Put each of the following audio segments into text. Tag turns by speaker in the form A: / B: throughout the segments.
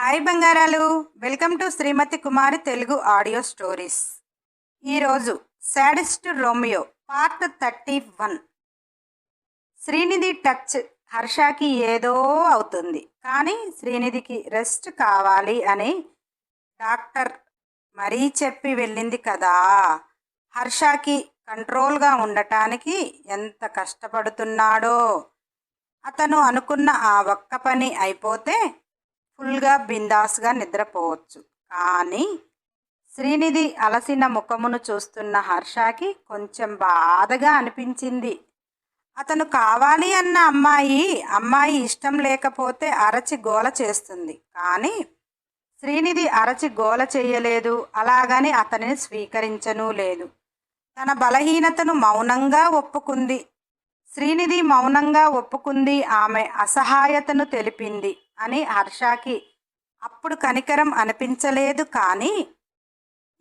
A: Hi బంగారాలు. Welcome to Srimathi Kumari Telugu audio stories. ఈరోజు saddest Romeo part thirty one. Srinidhi touch హర్షకి ఏదో అవుతుంది. కానీ శ్రీనిధికి రెస్ట్ కావాలి అని డాక్టర్ మరీ చెప్పి వెళ్ళింది కదా. హర్షకి కంట్రోల్గా ఉండటానికి ఎంత కష్టపడుతున్నాడో. అతను అనుకున్న ఆ ఒక్క పని అయిపోతే ఫుల్గా బిందాస్గా నిద్రపోవచ్చు. కానీ శ్రీనిధి అలసిన ముఖమును చూస్తున్న హర్షకి కొంచెం బాధగా అనిపించింది. అతను కావాలి అన్న అమ్మాయి అమ్మాయి ఇష్టం లేకపోతే అరచి గోల చేస్తుంది. కానీ శ్రీనిధి అరచి గోల చేయలేదు. అలాగని అతనిని స్వీకరించనూ లేదు. తన బలహీనతను మౌనంగా ఒప్పుకుంది. శ్రీనిధి మౌనంగా ఒప్పుకుంది. ఆమె అసహాయతను తెలిపింది. అని హర్షకి అప్పుడు కనికరం అనిపించలేదు. కానీ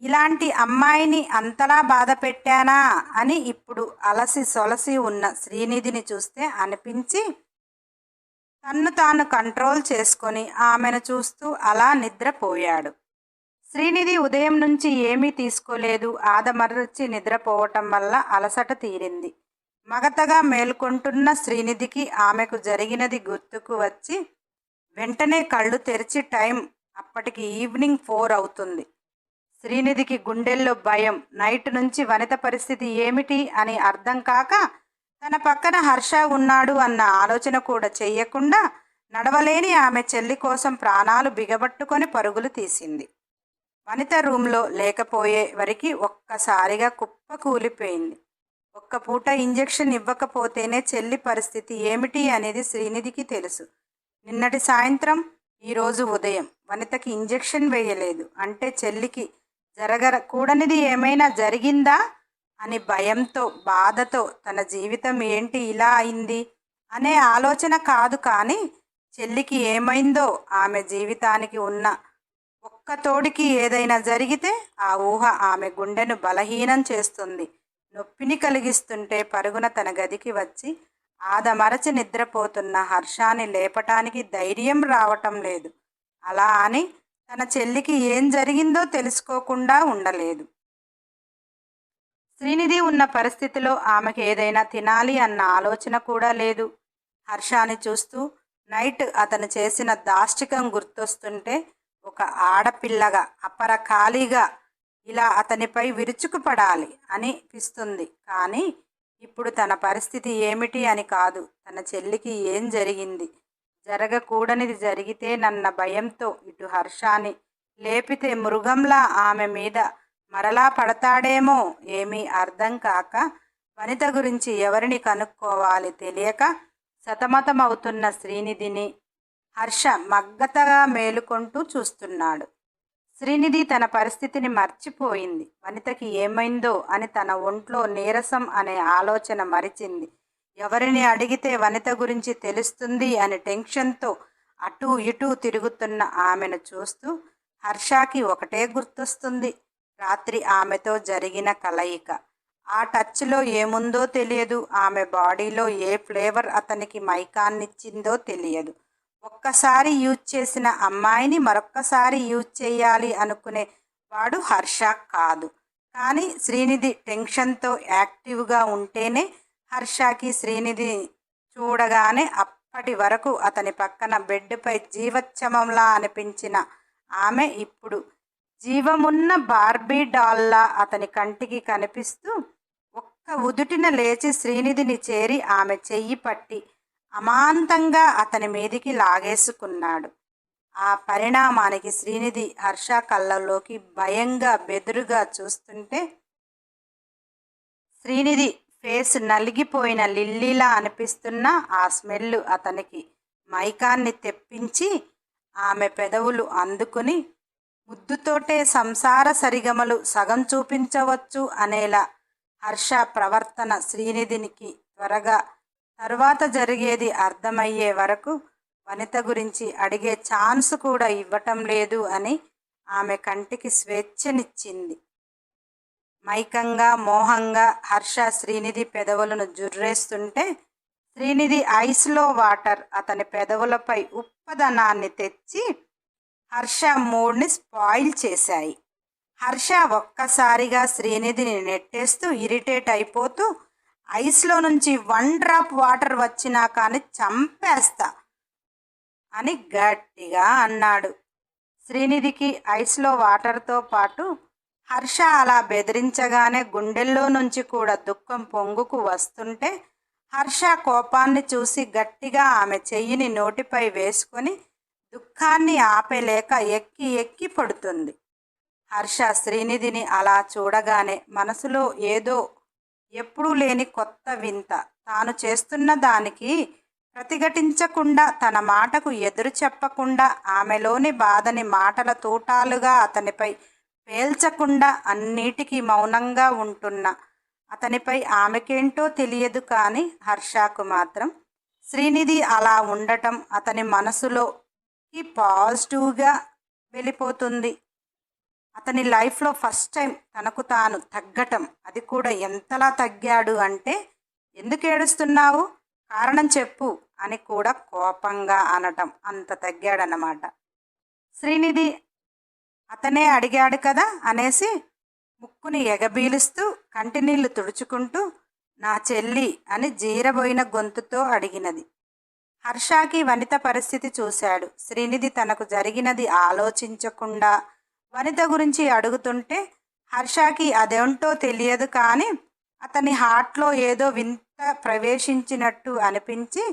A: ఇలాంటి అమ్మాయిని అంతలా బాధ పెట్టానా అని ఇప్పుడు అలసి సొలసి ఉన్న శ్రీనిధిని చూస్తే అనిపించి తన్ను తాను కంట్రోల్ చేసుకొని ఆమెను చూస్తూ అలా నిద్రపోయాడు. శ్రీనిధి ఉదయం నుంచి ఏమీ తీసుకోలేదు. ఆదమరచి నిద్రపోవటం వల్ల అలసట తీరింది. మగతగా మేల్కొంటున్న శ్రీనిధికి ఆమెకు జరిగినది గుర్తుకు వచ్చి వెంటనే కళ్ళు తెరిచి టైం అప్పటికి ఈవినింగ్ ఫోర్ అవుతుంది. శ్రీనిధికి గుండెల్లో భయం. నైట్ నుంచి వనిత పరిస్థితి ఏమిటి అని అర్థం కాక తన పక్కన హర్ష ఉన్నాడు అన్న ఆలోచన కూడా చెయ్యకుండా నడవలేని ఆమె చెల్లి కోసం ప్రాణాలు బిగబట్టుకొని పరుగులు తీసింది. వనిత రూమ్లో లేకపోయే వరకు ఒక్కసారిగా కుప్ప కూలిపోయింది. ఒక్క పూట ఇంజెక్షన్ ఇవ్వకపోతేనే చెల్లి పరిస్థితి ఏమిటి అనేది శ్రీనిధికి తెలుసు. నిన్నటి సాయంత్రం ఈరోజు ఉదయం వనితకి ఇంజెక్షన్ వేయలేదు. అంటే చెల్లికి జరగర కూడనిది ఏమైనా జరిగిందా? అని భయంతో బాధతో తన జీవితం ఏంటి ఇలా అయింది? అనే ఆలోచన కాదు కానీ చెల్లికి ఏమైందో ఆమె జీవితానికి ఉన్న ఒక్క తోడికి ఏదైనా జరిగితే ఆ ఊహ ఆమె గుండెను బలహీనం చేస్తుంది. నొప్పిని కలిగిస్తుంటే పరుగున తన గదికి వచ్చి ఆదమరచి నిద్రపోతున్న హర్షాన్ని లేపటానికి ధైర్యం రావటం లేదు. అలా అని తన చెల్లికి ఏం జరిగిందో తెలుసుకోకుండా ఉండలేదు. శ్రీనిధి ఉన్న పరిస్థితిలో ఆమెకి ఏదైనా తినాలి అన్న ఆలోచన కూడా లేదు. హర్షాన్ని చూస్తూ నైట్ అతను చేసిన దాష్టికం గుర్తొస్తుంటే ఒక ఆడపిల్లగా అపర ఖాళీగా ఇలా అతనిపై విరుచుకుపడాలి అనిపిస్తుంది. కానీ ఇప్పుడు తన పరిస్థితి ఏమిటి అని కాదు. తన చెల్లికి ఏం జరిగింది? జరగకూడనిది జరిగితే నన్న భయంతో ఇటు హర్షాన్ని లేపితే మృగంలా ఆమె మీద మరలా పడతాడేమో ఏమీ అర్థం కాక వనిత గురించి ఎవరిని కనుక్కోవాలి తెలియక సతమతమవుతున్న శ్రీనిధిని హర్ష మగ్గతగా మేలుకొంటూ చూస్తున్నాడు. శ్రీనిధి తన పరిస్థితిని మర్చిపోయింది. వనితకి ఏమైందో అని తన ఒంట్లో నీరసం అనే ఆలోచన మరిచింది. ఎవరిని అడిగితే వనిత గురించి తెలుస్తుంది అని టెన్షన్తో అటూ ఇటూ తిరుగుతున్న ఆమెను చూస్తూ హర్షాకి ఒకటే గుర్తొస్తుంది. రాత్రి ఆమెతో జరిగిన కలయిక. ఆ టచ్లో ఏముందో తెలియదు. ఆమె బాడీలో ఏ ఫ్లేవర్ అతనికి మైకాన్నిచ్చిందో తెలియదు. ఒక్కసారి యూజ్ చేసిన అమ్మాయిని మరొక్కసారి యూజ్ చేయాలి అనుకునే వాడు హర్ష కాదు. కానీ శ్రీనిధి టెన్షన్తో యాక్టివ్గా ఉంటేనే హర్షకి శ్రీనిధి చూడగానే అప్పటి వరకు అతని పక్కన బెడ్పై జీవచ్చమంలా అనిపించిన ఆమె ఇప్పుడు జీవమున్న బార్బీ డాల్లా అతని కంటికి కనిపిస్తూ ఒక్క ఉదుటిన లేచి శ్రీనిధిని చేరి ఆమె చెయ్యి పట్టి అమాంతంగా అతని మీదికి లాగేసుకున్నాడు. ఆ పరిణామానికి శ్రీనిధి హర్ష కళ్ళలోకి భయంగా బెదురుగా చూస్తుంటే శ్రీనిధి ఫేస్ నలిగిపోయిన లిల్లీలా అనిపిస్తున్న ఆ స్మెల్ అతనికి మైకాన్ని తెప్పించి ఆమె పెదవులు అందుకుని ముద్దుతోటే సంసార సరిగమలు సగం చూపించవచ్చు అనేలా హర్ష ప్రవర్తన శ్రీనిధినికి త్వరగా తరువాత జరిగేది అర్థమయ్యే వరకు వనిత గురించి అడిగే ఛాన్స్ కూడా ఇవ్వటం లేదు అని ఆమె కంటికి స్వేచ్ఛనిచ్చింది. మైకంగా మోహంగా హర్ష శ్రీనిధి పెదవులను జుర్రేస్తుంటే శ్రీనిధి ఐస్లో వాటర్ అతని పెదవులపై ఉప్పదనాన్ని తెచ్చి హర్ష మూడ్ని స్పాయిల్ చేశాయి. హర్ష ఒక్కసారిగా శ్రీనిధిని నెట్టేస్తూ ఇరిటేట్ అయిపోతూ ఐస్లో నుంచి వన్ డ్రాప్ వాటర్ వచ్చినా కానీ చంపేస్తా అని గట్టిగా అన్నాడు. శ్రీనిధికి ఐస్లో వాటర్తో పాటు హర్ష అలా బెదిరించగానే గుండెల్లో నుంచి కూడా దుఃఖం పొంగుకు వస్తుంటే హర్ష కోపాన్ని చూసి గట్టిగా ఆమె చెయ్యిని నోటిపై వేసుకొని దుఃఖాన్ని ఆపేలేక ఎక్కి ఎక్కి పడుతుంది. హర్ష శ్రీనిధిని అలా చూడగానే మనసులో ఏదో ఎప్పుడూ లేని కొత్త వింత. తాను చేస్తున్న దానికి ప్రతిఘటించకుండా తన మాటకు ఎదురు చెప్పకుండా ఆమెలోని బాధని మాటల తూటాలుగా అతనిపై పేల్చకుండా అన్నిటికీ మౌనంగా ఉంటున్న అతనిపై ఆమెకేంటో తెలియదు కానీ హర్షకు మాత్రం శ్రీనిధి అలా ఉండటం అతని మనసులోకి పాజిటివ్గా వెళ్ళిపోతుంది. అతని లైఫ్లో ఫస్ట్ టైం తనకు తాను తగ్గటం అది కూడా ఎంతలా తగ్గాడు అంటే ఎందుకు ఏడుస్తున్నావు? కారణం చెప్పు అని కూడా కోపంగా అనటం అంత తగ్గాడనమాట శ్రీనిధి అతనే అడిగాడు కదా అనేసి ముక్కుని ఎగబీలుస్తూ కంటినీళ్ళు తుడుచుకుంటూ నా చెల్లి అని జీరబోయిన గొంతుతో అడిగినది. హర్షాకి వనిత పరిస్థితి చూశాడు. శ్రీనిధి తనకు జరిగినది ఆలోచించకుండా వనిత గురించి అడుగుతుంటే హర్షాకి అదేంటో తెలియదు కానీ అతని హార్ట్లో ఏదో వింత ప్రవేశించినట్టు అనిపించి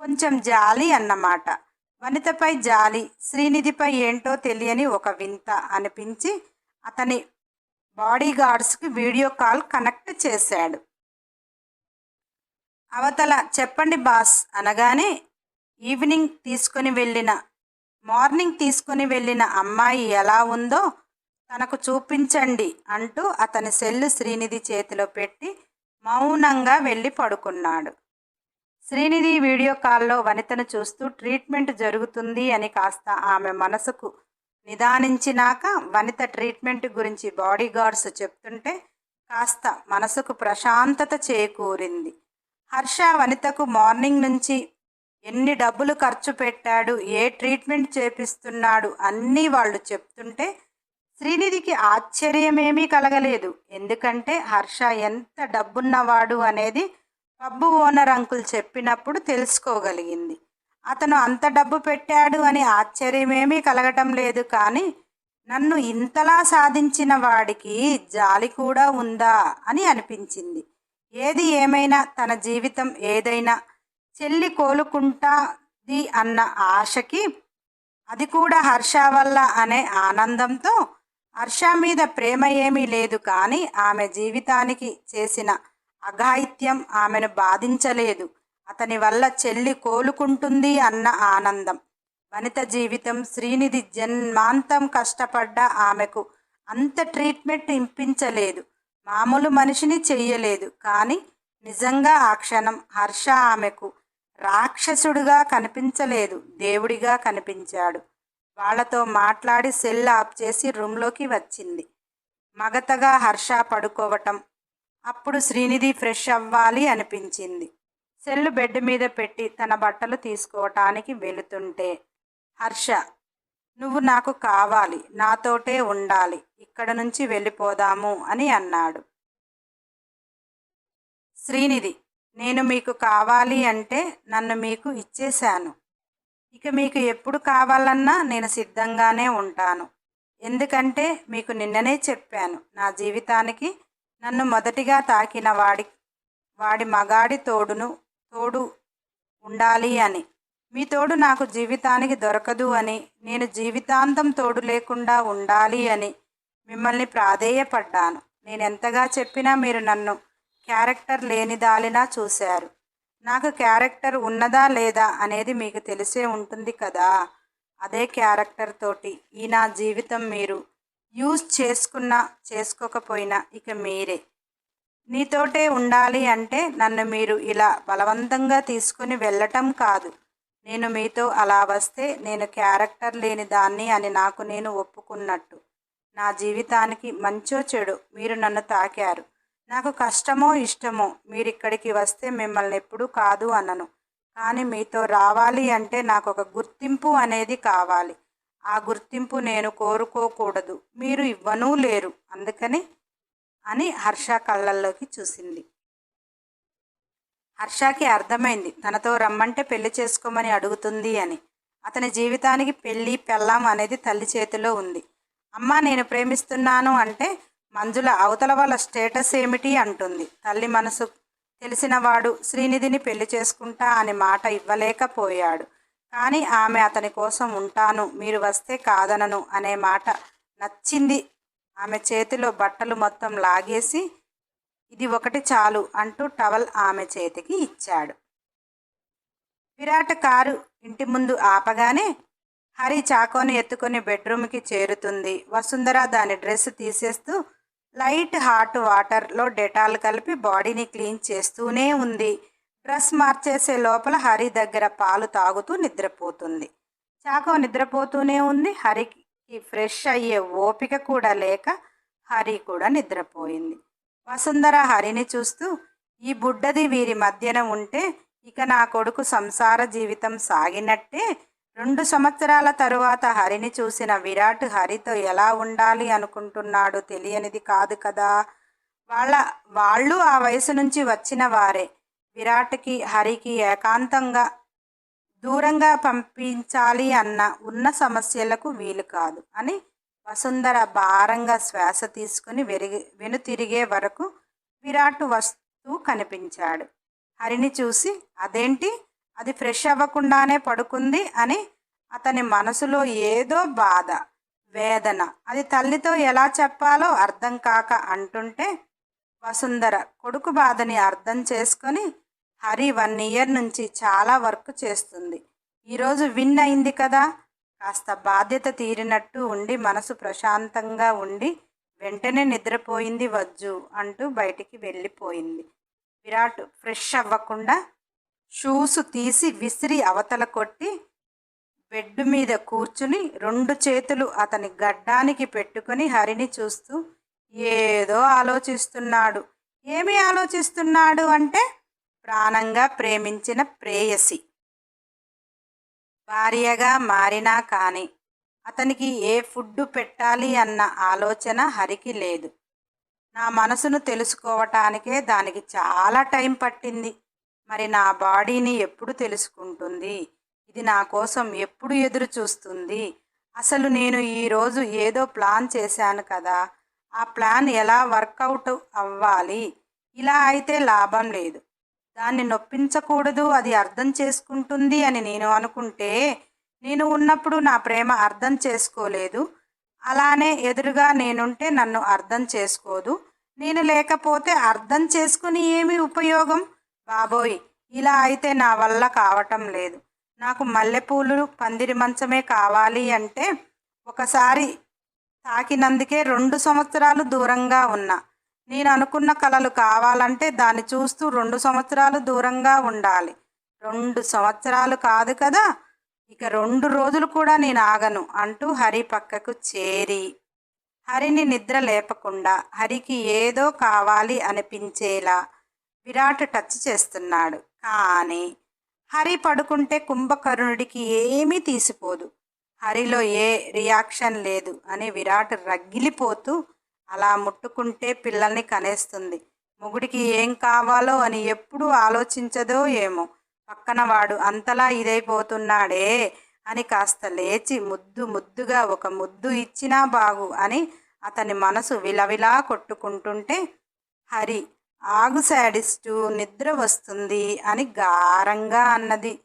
A: కొంచెం జాలి అన్నమాట. వనితపై జాలి శ్రీనిధిపై ఏంటో తెలియని ఒక వింత అనిపించి అతని బాడీ గార్డ్స్కి వీడియో కాల్ కనెక్ట్ చేశాడు. అవతల చెప్పండి బాస్ అనగానే ఈవినింగ్ తీసుకొని వెళ్ళిన మార్నింగ్ తీసుకొని వెళ్ళిన అమ్మాయి ఎలా ఉందో తనకు చూపించండి అంటూ అతని సెల్లు శ్రీనిధి చేతిలో పెట్టి మౌనంగా వెళ్ళి పడుకున్నాడు. శ్రీనిధి వీడియో కాల్లో వనితను చూస్తూ ట్రీట్మెంట్ జరుగుతుంది అని కాస్త ఆమె మనసుకు నిదానించినాక వనిత ట్రీట్మెంట్ గురించి బాడీ గార్డ్స్ చెప్తుంటే కాస్త మనసుకు ప్రశాంతత చేకూరింది. హర్ష వనితకు మార్నింగ్ నుంచి ఎన్ని డబ్బులు ఖర్చు పెట్టాడు ఏ ట్రీట్మెంట్ చేపిస్తున్నాడు అన్నీ వాళ్ళు చెప్తుంటే శ్రీనిధికి ఆశ్చర్యమేమీ కలగలేదు. ఎందుకంటే హర్ష ఎంత డబ్బున్నవాడు అనేది పబ్బు ఓనర్ అంకుల్ చెప్పినప్పుడు తెలుసుకోగలిగింది. అతను అంత డబ్బు పెట్టాడు అని ఆశ్చర్యమేమీ కలగటం లేదు కానీ నన్ను ఇంతలా సాధించిన వాడికి జాలి కూడా ఉందా అని అనిపించింది. ఏది ఏమైనా తన జీవితం ఏదైనా చెల్లి కోలుకుంటాది అన్న ఆశకి అది కూడా హర్ష వల్ల అనే ఆనందంతో హర్ష మీద ప్రేమ ఏమీ లేదు కానీ ఆమె జీవితానికి చేసిన అఘాయిత్యం ఆమెను బాధించలేదు. అతని వల్ల చెల్లి కోలుకుంటుంది అన్న ఆనందం. వనిత జీవితం శ్రీనిధి జన్మాంతం కష్టపడ్డ ఆమెకు అంత ట్రీట్మెంట్ ఇంపించలేదు మామూలు మనిషిని చెయ్యలేదు కానీ నిజంగా ఆ క్షణం హర్ష ఆమెకు రాక్షసుడిగా కనిపించలేదు దేవుడిగా కనిపించాడు. వాళ్ళతో మాట్లాడి సెల్ ఆఫ్ చేసి రూమ్లోకి వచ్చింది. మగతగా హర్ష పడుకోవటం. అప్పుడు శ్రీనిధి ఫ్రెష్ అవ్వాలి అనిపించింది. సెల్లు బెడ్ మీద పెట్టి తన బట్టలు తీసుకోవటానికి వెళుతుంటే హర్ష నువ్వు నాకు కావాలి నాతోటే ఉండాలి ఇక్కడ నుంచి వెళ్ళిపోదాము అని అన్నాడు. శ్రీనిధి నేను మీకు కావాలి అంటే నన్ను మీకు ఇచ్చేశాను. ఇక మీకు ఎప్పుడు కావాలన్నా నేను సిద్ధంగానే ఉంటాను. ఎందుకంటే మీకు నిన్ననే చెప్పాను నా జీవితానికి నన్ను మొదటిగా తాకిన వాడి వాడి మగాడి తోడును తోడు ఉండాలి అని. మీ తోడు నాకు జీవితానికి దొరకదు అని నేను జీవితాంతం తోడు లేకుండా ఉండాలి అని మిమ్మల్ని ప్రాధేయపడ్డాను. నేను ఎంతగా చెప్పినా మీరు నన్ను క్యారెక్టర్ లేనిదాలినా చూశారు. నాకు క్యారెక్టర్ ఉన్నదా లేదా అనేది మీకు తెలిసే ఉంటుంది కదా? అదే క్యారెక్టర్ తోటి ఈ నా జీవితం మీరు యూజ్ చేసుకున్నా చేసుకోకపోయినా ఇక మీరే. నీతోటే ఉండాలి అంటే నన్ను మీరు ఇలా బలవంతంగా తీసుకుని వెళ్ళటం కాదు. నేను మీతో అలా వస్తే నేను క్యారెక్టర్ లేని దాన్ని అని నాకు నేను ఒప్పుకున్నట్టు. నా జీవితానికి మంచో చెడు మీరు నన్ను తాకారు. నాకు కష్టమో ఇష్టమో మీరు ఇక్కడికి వస్తే మిమ్మల్ని ఎప్పుడూ కాదు అనను. కానీ మీతో రావాలి అంటే నాకు ఒక గుర్తింపు అనేది కావాలి. ఆ గుర్తింపు నేను కోరుకోకూడదు. మీరు ఇవ్వనూ లేరు. అందుకని అని హర్ష కళ్ళల్లోకి చూసింది. హర్షకి అర్థమైంది. తనతో రమ్మంటే పెళ్ళి చేసుకోమని అడుగుతుంది అని. అతని జీవితానికి పెళ్ళి పెళ్ళాం అనేది తల్లి చేతిలో ఉంది. అమ్మ నేను ప్రేమిస్తున్నాను అంటే మంజుల అవతల వాళ్ళ స్టేటస్ ఏమిటి అంటుంది. తల్లి మనసు తెలిసినవాడు శ్రీనిధిని పెళ్ళి చేసుకుంటా అని మాట ఇవ్వలేకపోయాడు. కానీ ఆమె అతని కోసం ఉంటాను మీరు వస్తే కాదనను అనే మాట నచ్చింది. ఆమె చేతిలో బట్టలు మొత్తం లాగేసి ఇది ఒకటి చాలు అంటూ టవల్ ఆమె చేతికి ఇచ్చాడు. విరాట్ కారు ఇంటి ముందు ఆపగానే హరి చాకోని ఎత్తుకొని బెడ్రూమ్కి చేరుతుంది. వసుంధర దాని డ్రెస్ తీసేస్తూ లైట్ హాట్ వాటర్లో డెటాల్ కలిపి బాడీని క్లీన్ చేస్తూనే ఉంది. డ్రెస్ మార్చేసే లోపల హరి దగ్గర పాలు తాగుతూ నిద్రపోతుంది. చాకో నిద్రపోతూనే ఉంది. హరికి ఫ్రెష్ అయ్యే ఓపిక కూడా లేక హరి కూడా నిద్రపోయింది. వసుంధర హరిని చూస్తూ ఈ బుడ్డది వీరి మధ్యన ఉంటే ఇక నా కొడుకు సంసార జీవితం సాగినట్టే రెండు సంవత్సరాల తరువాత హరిని చూసిన విరాట్ హరితో ఎలా ఉండాలి అనుకుంటున్నాడు తెలియనిది కాదు కదా. వాళ్ళ వాళ్ళు ఆ వయసు నుంచి వచ్చిన వారే. విరాట్కి హరికి ఏకాంతంగా దూరంగా పంపించాలి అన్న ఉన్న సమస్యలకు వీలు కాదు అని వసుంధర భారంగా శ్వాస తీసుకుని వెరిగి వెనుతిరిగే వరకు విరాట్ వస్తూ కనిపించాడు. హరిని చూసి అదేంటి? అది ఫ్రెష్ అవ్వకుండానే పడుకుంది అని అతని మనసులో ఏదో బాధ వేదన. అది తల్లితో ఎలా చెప్పాలో అర్థం కాక అంటుంటే వసుంధర కొడుకు బాధని అర్థం చేసుకొని హరి వన్ ఇయర్ నుంచి చాలా వర్క్ చేస్తుంది. ఈరోజు విన్ అయింది కదా? కాస్త బాధ్యత తీరినట్టు ఉండి మనసు ప్రశాంతంగా ఉండి వెంటనే నిద్రపోయింది వజ్జు అంటూ బయటికి వెళ్ళిపోయింది. విరాట్ ఫ్రెష్ అవ్వకుండా షూస్ తీసి విసిరి అవతల కొట్టి బెడ్ మీద కూర్చుని రెండు చేతులు అతని గడ్డానికి పెట్టుకుని హరిని చూస్తూ ఏదో ఆలోచిస్తున్నాడు. ఏమి ఆలోచిస్తున్నాడు అంటే ప్రాణంగా ప్రేమించిన ప్రేయసి. భార్యగా మారినా కానీ అతనికి ఏ ఫుడ్ పెట్టాలి అన్న ఆలోచన హరికి లేదు. నా మనసును తెలుసుకోవటానికే దానికి చాలా టైం పట్టింది. మరి నా బాడీని ఎప్పుడు తెలుసుకుంటుంది? ఇది నా కోసం ఎప్పుడు ఎదురు చూస్తుంది? అసలు నేను ఈరోజు ఏదో ప్లాన్ చేశాను కదా ఆ ప్లాన్ ఎలా వర్కౌట్ అవ్వాలి? ఇలా అయితే లాభం లేదు. దాన్ని నొప్పించకూడదు అది అర్థం చేసుకుంటుంది అని నేను అనుకుంటే నేను ఉన్నప్పుడు నా ప్రేమ అర్థం చేసుకోలేదు. అలానే ఎదురుగా నేనుంటే నన్ను అర్థం చేసుకోదు. నేను లేకపోతే అర్థం చేసుకుని ఏమి ఉపయోగం? బాబోయ్ ఇలా అయితే నా వల్ల కావటం లేదు. నాకు మల్లెపూలు పందిరి మంచమే కావాలి అంటే ఒకసారి తాకినందుకే రెండు సంవత్సరాలు దూరంగా ఉన్నా. నేను అనుకున్న కళలు కావాలంటే దాన్ని చూస్తూ రెండు సంవత్సరాలు దూరంగా ఉండాలి. రెండు సంవత్సరాలు కాదు కదా ఇక రెండు రోజులు కూడా నేను ఆగను అంటూ హరి పక్కకు చేరి. హరిని నిద్ర లేపకుండా హరికి ఏదో కావాలి అనిపించేలా విరాట్ టచ్ చేస్తున్నాడు. కానీ హరి పడుకుంటే కుంభకర్ణుడికి ఏమీ తీసిపోదు. హరిలో ఏ రియాక్షన్ లేదు అని విరాట్ రగిలిపోతూ అలా ముట్టుకుంటే పిల్లల్ని కనేస్తుంది. మొగుడికి ఏం కావాలో అని ఎప్పుడు ఆలోచించదో ఏమో. పక్కన వాడు అంతలా ఇదైపోతున్నాడే అని కాస్త లేచి ముద్దు ముద్దుగా ఒక ముద్దు ఇచ్చినా బాగు అని అతని మనసు విలవిలా కొట్టుకుంటుంటే హరి ఆగు శాడిస్టు నిద్ర వస్తుంది అని గారంగా అన్నది.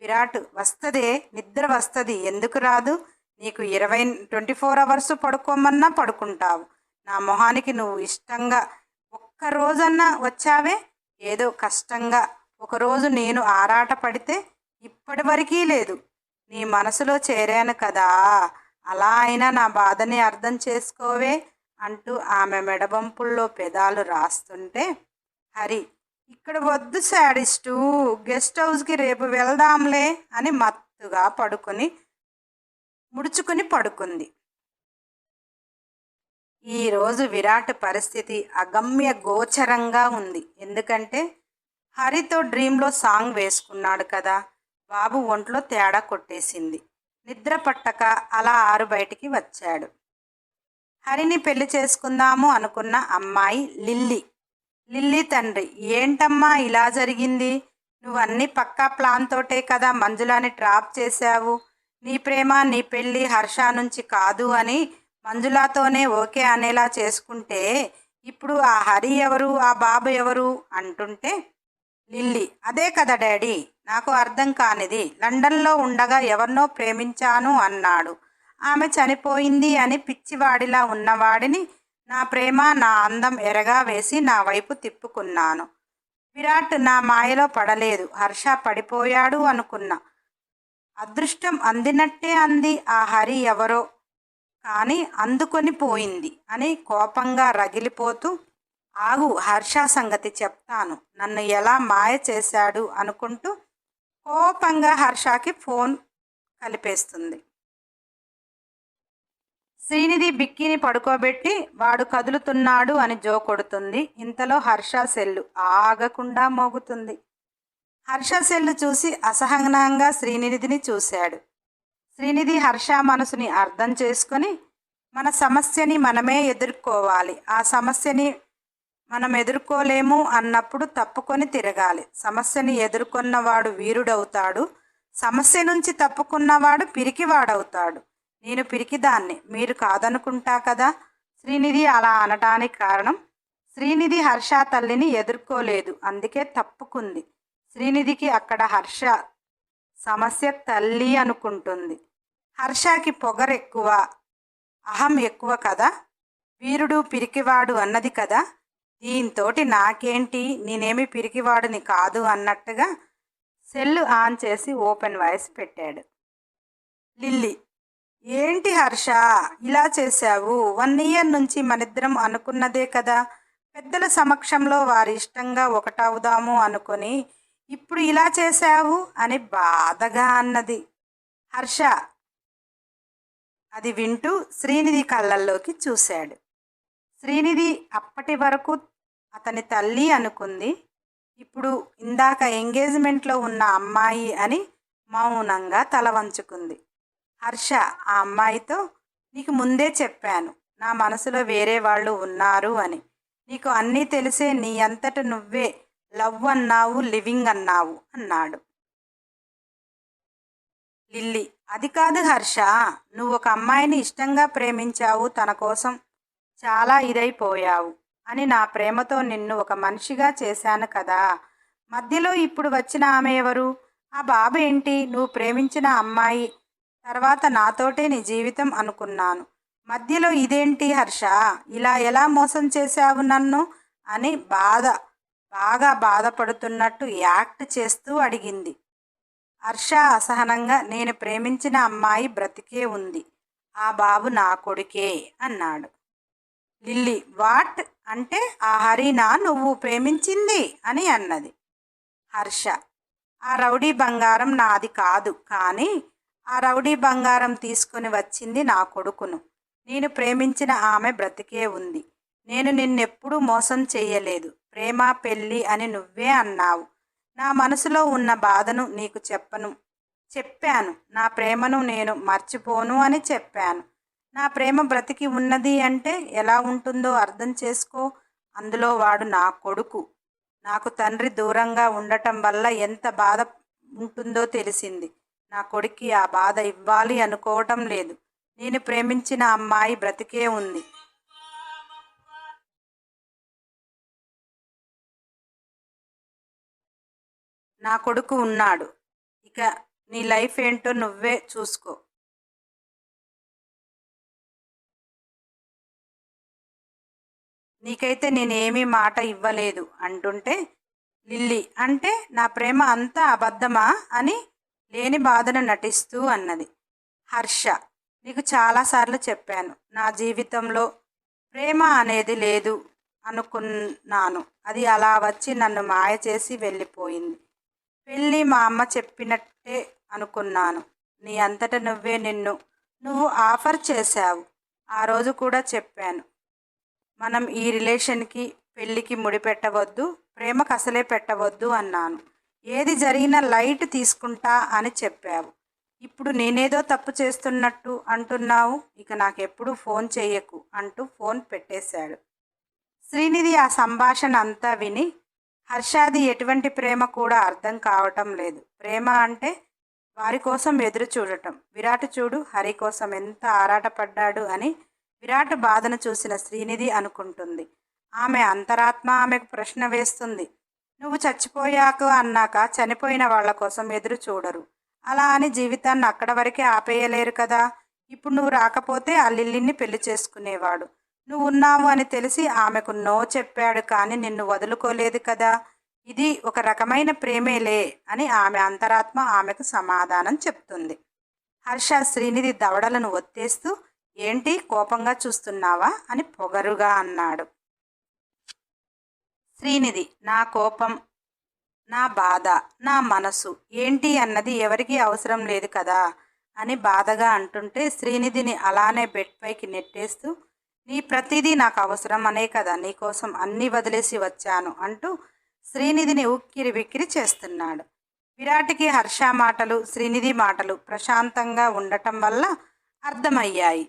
A: విరాట్ వస్తదే నిద్ర వస్తుంది. ఎందుకు రాదు? నీకు ఇరవై ట్వంటీ ఫోర్ అవర్స్ పడుకోమన్నా పడుకుంటావు. నా మొహానికి నువ్వు ఇష్టంగా ఒక్క రోజన్నా వచ్చావే? ఏదో కష్టంగా. ఒకరోజు నేను ఆరాట పడితే ఇప్పటి వరకీ లేదు. నీ మనసులో చేరాను కదా. అలా అయినా నా బాధని అర్థం చేసుకోవే. అంటూ ఆమె మెడబంపుల్లో పెదాలు రాస్తుంటే హరి ఇక్కడ వద్దు శాడిస్టు గెస్ట్ హౌస్కి రేపు వెళ్దాంలే అని మత్తుగా పడుకొని ముడుచుకుని పడుకుంది. ఈరోజు విరాట్ పరిస్థితి అగమ్య గోచరంగా ఉంది. ఎందుకంటే హరితో డ్రీంలో సాంగ్ వేసుకున్నాడు కదా బాబు ఒంట్లో తేడా కొట్టేసింది. నిద్ర పట్టక అలా ఆరు బయటికి వచ్చాడు. హరిని పెళ్ళి చేసుకుందాము అనుకున్న అమ్మాయి లిల్లీ. లిల్లీ తండ్రి ఏంటమ్మా ఇలా జరిగింది? నువ్వన్నీ పక్కా ప్లాన్ తోటే కదా మంజులాని డ్రాప్ చేశావు. నీ ప్రేమ నీ పెళ్ళి హర్ష నుంచి కాదు అని మంజులాతోనే ఓకే అనేలా చేసుకుంటే ఇప్పుడు ఆ హరి ఎవరు ఆ బాబు ఎవరు? అంటుంటే లిల్లీ అదే కదా డాడీ నాకు అర్థం కానిది. లండన్లో ఉండగా ఎవరినో ప్రేమించాను అన్నాడు. ఆమె చనిపోయింది అని పిచ్చివాడిలా ఉన్నవాడిని నా ప్రేమ నా అందం ఎరగా వేసి నా వైపు తిప్పుకున్నాను. విరాట్ నా మాయలో పడలేదు. హర్ష పడిపోయాడు అనుకున్నా. అదృష్టం అందినట్టే అంది ఆ హరి ఎవరో. కానీ అందుకొని పోయింది అని కోపంగా రగిలిపోతూ ఆగు హర్ష సంగతి చెప్తాను. నన్ను ఎలా మాయ చేశాడు? అనుకుంటూ కోపంగా హర్షకి ఫోన్ కలిపేస్తుంది. శ్రీనిధి బిక్కిని పడుకోబెట్టి వాడు కదులుతున్నాడు అని జో కొడుతుంది. ఇంతలో హర్ష సెల్లు ఆగకుండా మోగుతుంది. హర్ష సెల్లు చూసి అసహనంగా శ్రీనిధిని చూశాడు. శ్రీనిధి హర్ష మనసుని అర్థం చేసుకొని మన సమస్యని మనమే ఎదుర్కోవాలి. ఆ సమస్యని మనం ఎదుర్కోలేము అన్నప్పుడు తప్పుకొని తిరగాలి. సమస్యని ఎదుర్కొన్నవాడు వీరుడవుతాడు. సమస్య నుంచి తప్పుకున్నవాడు పిరికివాడవుతాడు. నేను పిరికిదాన్ని. మీరు కాదనుకుంటా కదా? శ్రీనిధి అలా అనటానికి కారణం? శ్రీనిధి హర్ష తల్లిని ఎదుర్కోలేదు. అందుకే తప్పుకుంది. శ్రీనిధికి అక్కడ హర్ష సమస్య తల్లి అనుకుంటుంది. హర్షకి పొగరెక్కువ అహం ఎక్కువ కదా? వీరుడు పిరికివాడు అన్నది కదా? దీంతోటి నాకేంటి? నేనేమి పిరికివాడిని కాదు అన్నట్టుగా సెల్లు ఆన్ చేసి ఓపెన్ వాయిస్ పెట్టాడు. లిల్లీ ఏంటి హర్ష? ఇలా చేశావు. వన్ ఇయర్ నుంచి మనిద్దరం అనుకున్నదే కదా. పెద్దల సమక్షంలో వారి ఇష్టంగా ఒకటవుదాము అనుకొని ఇప్పుడు ఇలా చేశావు అని బాధగా అన్నది. హర్ష అది వింటూ శ్రీనిధి కళ్ళల్లోకి చూశాడు. శ్రీనిధి అప్పటి వరకు అతని తల్లి అనుకుంది ఇప్పుడు ఇందాక ఎంగేజ్మెంట్లో ఉన్న అమ్మాయి అని మౌనంగా తల వంచుకుంది. హర్ష ఆ అమ్మాయితో నీకు ముందే చెప్పాను నా మనసులో వేరే వాళ్ళు ఉన్నారు అని. నీకు అన్నీ తెలిసే నీ అంతట నువ్వే లవ్ అన్నావు లివింగ్ అన్నావు అన్నాడు. లిల్లీ అది కాదు హర్ష నువ్వు ఒక అమ్మాయిని ఇష్టంగా ప్రేమించావు తన కోసం చాలా ఇదైపోయావు అని నా ప్రేమతో నిన్ను ఒక మనిషిగా చేశాను కదా. మధ్యలో ఇప్పుడు వచ్చిన ఆమె ఎవరు? ఆ బాబు ఏంటి? నువ్వు ప్రేమించిన అమ్మాయి తర్వాత నాతోటే నీ జీవితం అనుకున్నాను. మధ్యలో ఇదేంటి హర్ష? ఇలా ఎలా మోసం చేశావు నన్ను? అని బాధ బాగా బాధపడుతున్నట్టు యాక్ట్ చేస్తూ అడిగింది. హర్ష అసహనంగా నేను ప్రేమించిన అమ్మాయి బ్రతికే ఉంది. ఆ బాబు నా కొడుకే అన్నాడు. Lilly what? అంటే ఆ హరినా నువ్వు ప్రేమించింది? అని అన్నది. హర్ష ఆ రౌడీ బంగారం నాది కాదు కానీ ఆ రౌడీ బంగారం తీసుకుని వచ్చింది నా కొడుకును. నేను ప్రేమించిన ఆమె బ్రతికే ఉంది. నేను నిన్నెప్పుడూ మోసం చేయలేదు ప్రేమ పెళ్ళి అని నువ్వే అన్నావు. నా మనసులో ఉన్న బాధను నీకు చెప్పను చెప్పాను. నా ప్రేమను నేను మర్చిపోను అని చెప్పాను. నా ప్రేమ బ్రతికి ఉన్నది అంటే ఎలా ఉంటుందో అర్థం చేసుకో. అందులో వాడు నా కొడుకు. నాకు తండ్రి దూరంగా ఉండటం వల్ల ఎంత బాధ ఉంటుందో తెలిసింది. నా కొడుక్కి ఆ బాధ ఇవ్వాలి అనుకోవటం లేదు. నేను ప్రేమించిన అమ్మాయి బ్రతికే ఉంది. నా కొడుకు ఉన్నాడు. ఇక నీ లైఫ్ ఏంటో నువ్వే చూసుకో. నీకైతే నేనేమీ మాట ఇవ్వలేదు. అంటుంటే లిల్లీ అంటే నా ప్రేమ అంతా అబద్ధమా? అని లేని బాధను నటిస్తూ అన్నది. హర్ష నీకు చాలాసార్లు చెప్పాను నా జీవితంలో ప్రేమ అనేది లేదు అనుకున్నాను. అది అలా వచ్చి నన్ను మాయ చేసి వెళ్ళిపోయింది. పెళ్ళి మా అమ్మ చెప్పినట్టే అనుకున్నాను. నీ అంతట నువ్వే నిన్ను నువ్వు ఆఫర్ చేశావు. ఆ రోజు కూడా చెప్పాను. మనం ఈ రిలేషన్కి పెళ్ళికి ముడిపెట్టవద్దు ప్రేమకు అసలే పెట్టవద్దు అన్నాను. ఏది జరిగినా లైట్ తీసుకుంటా అని చెప్పావు. ఇప్పుడు నేనేదో తప్పు చేస్తున్నట్టు అంటున్నావు ఇక నాకెప్పుడు ఫోన్ చేయకు అంటూ ఫోన్ పెట్టేశాడు. శ్రీనిధి ఆ సంభాషణ అంతా విని హర్షాది ఎటువంటి ప్రేమ కూడా అర్థం కావటం లేదు. ప్రేమ అంటే వారి కోసం ఎదురు చూడటం. విరాట్ చూడు హరి కోసం ఎంత ఆరాటపడ్డాడు అని విరాట్ బాధను చూసిన శ్రీనిధి అనుకుంటుంది. ఆమె అంతరాత్మ ఆమెకు ప్రశ్న వేస్తుంది. నువ్వు చచ్చిపోయాక అన్నాక చనిపోయిన వాళ్ళ కోసం ఎదురు చూడరు. అలా అని జీవితాన్ని అక్కడ వరకే ఆపేయలేరు కదా. ఇప్పుడు నువ్వు రాకపోతే ఆ లిల్లిని పెళ్ళి చేసుకునేవాడు. నువ్వు ఉన్నావు అని తెలిసి ఆమెకు నో చెప్పాడు కానీ నిన్ను వదులుకోలేదు కదా. ఇది ఒక రకమైన ప్రేమేలే అని ఆమె అంతరాత్మ ఆమెకు సమాధానం చెప్తుంది. హర్ష శ్రీనిధి దవడలను ఒత్తేస్తూ ఏంటి కోపంగా చూస్తున్నావా? అని పొగరుగా అన్నాడు. శ్రీనిధి నా కోపం నా బాధ నా మనసు ఏంటి అన్నది ఎవరికీ అవసరం లేదు కదా అని బాధగా అంటుంటే శ్రీనిధిని అలానే బెడ్ పైకి నెట్టేస్తూ నీ ప్రతిదీ నాకు అవసరం అనే కదా నీకోసం అన్నీ వదిలేసి వచ్చాను అంటూ శ్రీనిధిని ఉక్కిరి విక్కిరి చేస్తున్నాడు. విరాట్కి హర్ష మాటలు శ్రీనిధి మాటలు ప్రశాంతంగా ఉండటం వల్ల అర్థమయ్యాయి.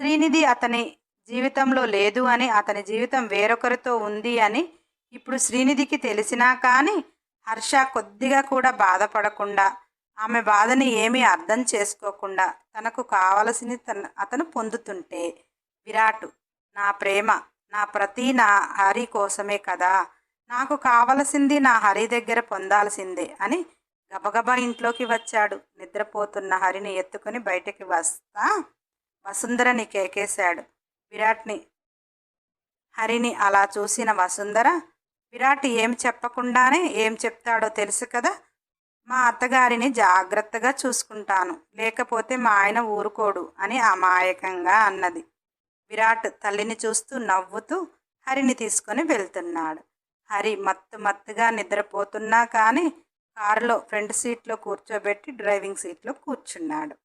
A: శ్రీనిధి అతని జీవితంలో లేదు అని అతని జీవితం వేరొకరితో ఉంది అని ఇప్పుడు శ్రీనిధికి తెలిసినా కానీ హర్ష కొద్దిగా కూడా బాధపడకుండా ఆమె బాధని ఏమీ అర్థం చేసుకోకుండా తనకు కావలసింది తన అతను పొందుతుంటే విరాట్ నా ప్రేమ నా ప్రతి నా హరి కోసమే కదా నాకు కావలసింది నా హరి దగ్గర పొందాల్సిందే అని గబగబా ఇంట్లోకి వచ్చాడు. నిద్రపోతున్న హరిని ఎత్తుకుని బయటకి వస్తా వసుంధరని కేకేశాడు. విరాట్ని హరిని అలా చూసిన వసుంధర విరాట్ ఏం చెప్పకుండానే ఏం చెప్తాడో తెలుసు కదా? మా అత్తగారిని జాగ్రత్తగా చూసుకుంటాను. లేకపోతే మా ఆయన ఊరుకోడు అని అమాయకంగా అన్నది. విరాట్ తల్లిని చూస్తూ నవ్వుతూ హరిని తీసుకొని వెళ్తున్నాడు. హరి మత్తు మత్తుగా నిద్రపోతున్నా కానీ కారులో ఫ్రంట్ సీట్లో కూర్చోబెట్టి డ్రైవింగ్ సీట్లో కూర్చున్నాడు.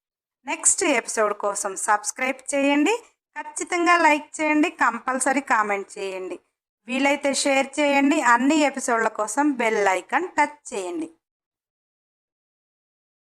A: నెక్స్ట్ ఎపిసోడ్ కోసం సబ్స్క్రైబ్ చేయండి. ఖచ్చితంగా లైక్ చేయండి. కంపల్సరీ కామెంట్ చేయండి. వీలైతే షేర్ చేయండి. అన్ని ఎపిసోడ్ల కోసం బెల్ ఐకాన్ టచ్ చేయండి.